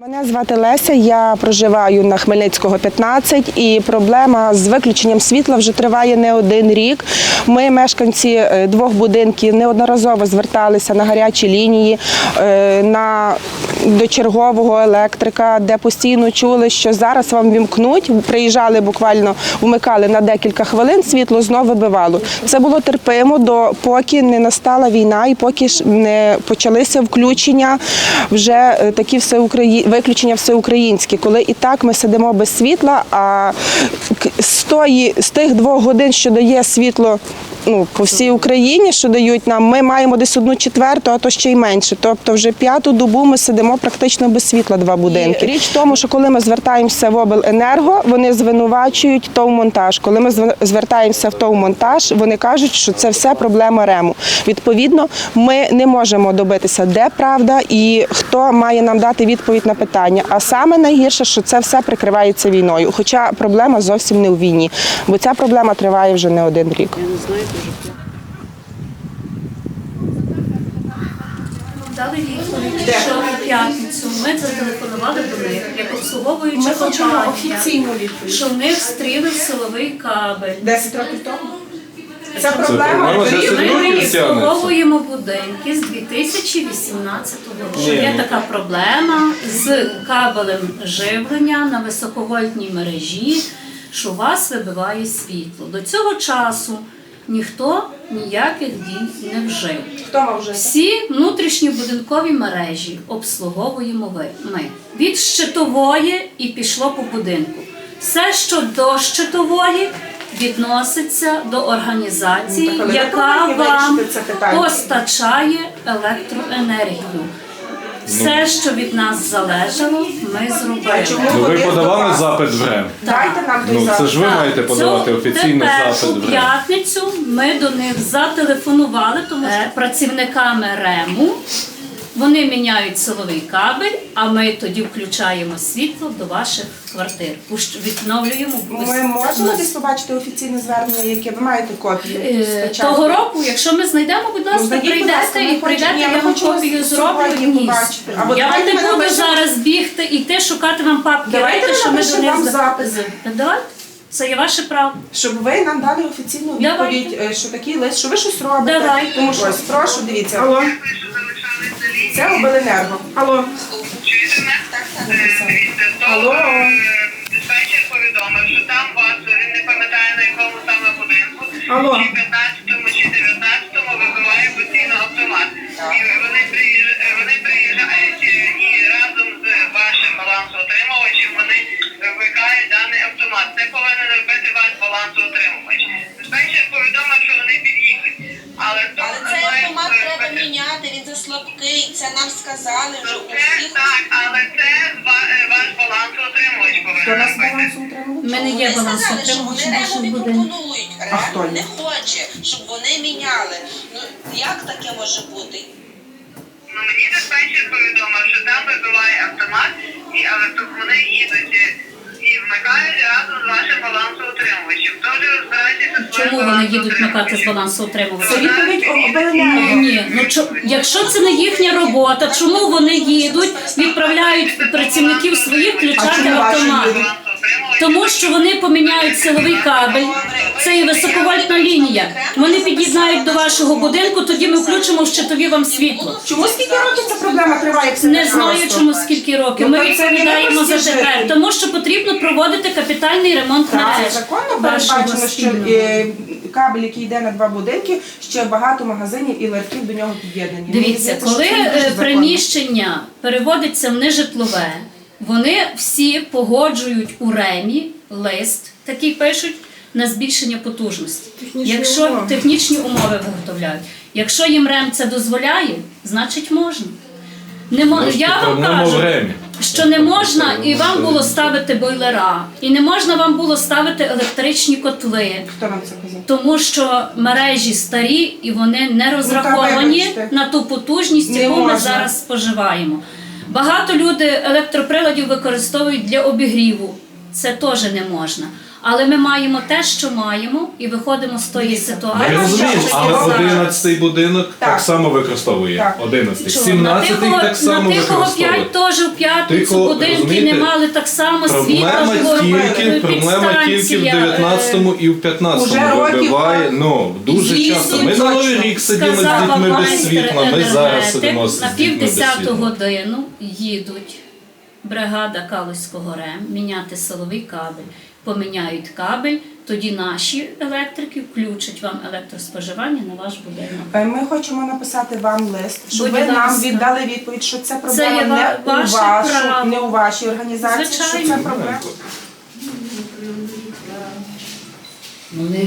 Мене звати Леся, я проживаю на Хмельницького 15 і проблема з виключенням світла вже триває не один рік. Ми, мешканці е, двох будинків, неодноразово зверталися на гарячі лінії, е, на до чергового електрика, де постійно чули, що зараз вам вімкнуть. Приїжджали буквально, вмикали на декілька хвилин, світло знову вибивало. Це було терпимо, до поки не настала війна і поки ж не почалися включення вже е, такі всеукраї... виключення всеукраїнські, коли і так ми сидимо без світла, а з, тої, з тих двох годин, що дає світло ну, по всій Україні, що дають нам, ми маємо десь одну четверту, а то ще й менше. Тобто вже п'яту добу ми сидимо практично без світла два будинки. Річ в тому, що коли ми звертаємося в обленерго, вони звинувачують ТОВ-монтаж. Коли ми звертаємося в ТОВ-монтаж, вони кажуть, що це все проблема РЕМу. Відповідно, ми не можемо добитися, де правда і хто має нам дати відповідь на питання. А саме найгірше, що це все прикривається війною. Хоча проблема зовсім не у війні, бо ця проблема триває вже не один рік. Дали відповідь, що п'ятницю ми зателефонували до них, як обслуговуюча компанія, що в них стрілив силовий кабель. 10 років тому. Це проблема Ми 10 років тягнеться. обслуговуємо будинки з 2018 року. Ні, Є така проблема з кабелем живлення на високовольтній мережі, що у вас вибиває світло. До цього часу ніхто ніяких дій не вжив. Хто вам вже? Всі внутрішні будинкові мережі обслуговуємо ви- ми. Від щитової і пішло по будинку. Все, що до щитової, відноситься до організації, Ну, так, яка вам постачає електроенергію. Все, що від нас залежало, ми зробили. чому? Ну ви подавали запит в РЕМ. Дайте нам той Ну це ж ви маєте подавати Цю- офіційно тепер запит у в РЕМ. п'ятницю ми до них зателефонували, тому що працівниками РЕМу вони міняють силовий кабель, а ми тоді включаємо світло до ваших квартир. Відновлюємо Ми можемо десь побачити офіційне звернення, яке ви маєте копію? Е, спочатку? того року, якщо ми знайдемо, будь ласка, будь ласка, прийдете і прийдете, ні, я вам копію зроблю. Ні. побачити. Або Я не буду напишемо- зараз бігти і йти шукати вам папки. Давайте рейки, ми що ми до напишемо них вам за- запит. Давайте. Це є ваше право. Щоб ви нам дали офіційну відповідь, е, що такий лист, що ви щось робите. Давайте. Тому що прошу, дивіться. Алло. Це обленерго. Алло. Чуєте мене? Так, так. Алло. диспетчер повідомив, що там вас, він не пам'ятає на якому саме будинку, Алло. Заслабкий. Це нам сказали вже у всіх. так, але це е, ваш балансоутримувач Хто повинен нас утримував? У мене є Вони баланс сказали, що отримувач вони не пропонують. А хто ні? не хоче, щоб вони міняли. Ну як таке може бути? Ну мені диспетчер повідомив, що там вибиває автомат, і але то вони їдуть і вмикають разом з вашим балансоутримувачем. Чому вони їдуть вмикати з балансу? Це відповідь об- Ні, ну чо, якщо це не їхня робота, чому вони їдуть, відправляють працівників своїх А включати чому ваші автомат? їдуть? Тому що вони поміняють силовий кабель, це є високовольтна лінія. Вони під'єднають до вашого будинку, тоді ми включимо в щитові вам світло. Чому скільки років ця проблема триває? Це Не знаю, чому скільки років. Ми Ну, відповідаємо за тепер, тому що потрібно проводити капітальний ремонт мереж законно передбачено, що е, кабель, який йде на два будинки, ще багато магазинів і ларьків до нього під'єднані. Мені Дивіться, здається, коли що це дуже е, законно. приміщення переводиться в нежитлове, вони всі погоджують у ремі лист, такий пишуть на збільшення потужності. Технічні Якщо умови. технічні умови виготовляють, якщо їм рем це дозволяє, значить можна. Не мо- Значить, я вам кажу, ремі. що не можна і вам було ставити бойлера, і не можна вам було ставити електричні котли. Хто нам це казав? Тому що мережі старі і вони не розраховані вибачте. на ту потужність, Не яку ми можна. зараз споживаємо. Багато люди електроприладів використовують для обігріву. Це теж не можна. Але ми маємо те, що маємо, і виходимо з тої ситуації. Розуміємо, що але зараз. 11-й будинок так, Так. само використовує. Так. 11-й. 17-й так само на тихого використовує. 5 теж у п'ятницю будинки не мали так само світла. Проблема тільки, е, проблема тільки в е, 19-му і в 15-му вибиває. Ну, дуже Вісім часто. Ми на Новий рік сиділи з дітьми без світла, ми зараз сидимо з на дітьми без півдесяту світла. годину їдуть бригада Калузького РЕМ міняти силовий кабель. Поміняють кабель, тоді наші електрики включать вам електроспоживання на ваш будинок. Е, Ми хочемо написати вам лист, щоб Будь ви нам віддали відповідь, що це проблема це не у вашу, право. не у вашій організації, що це проблема. Ну, не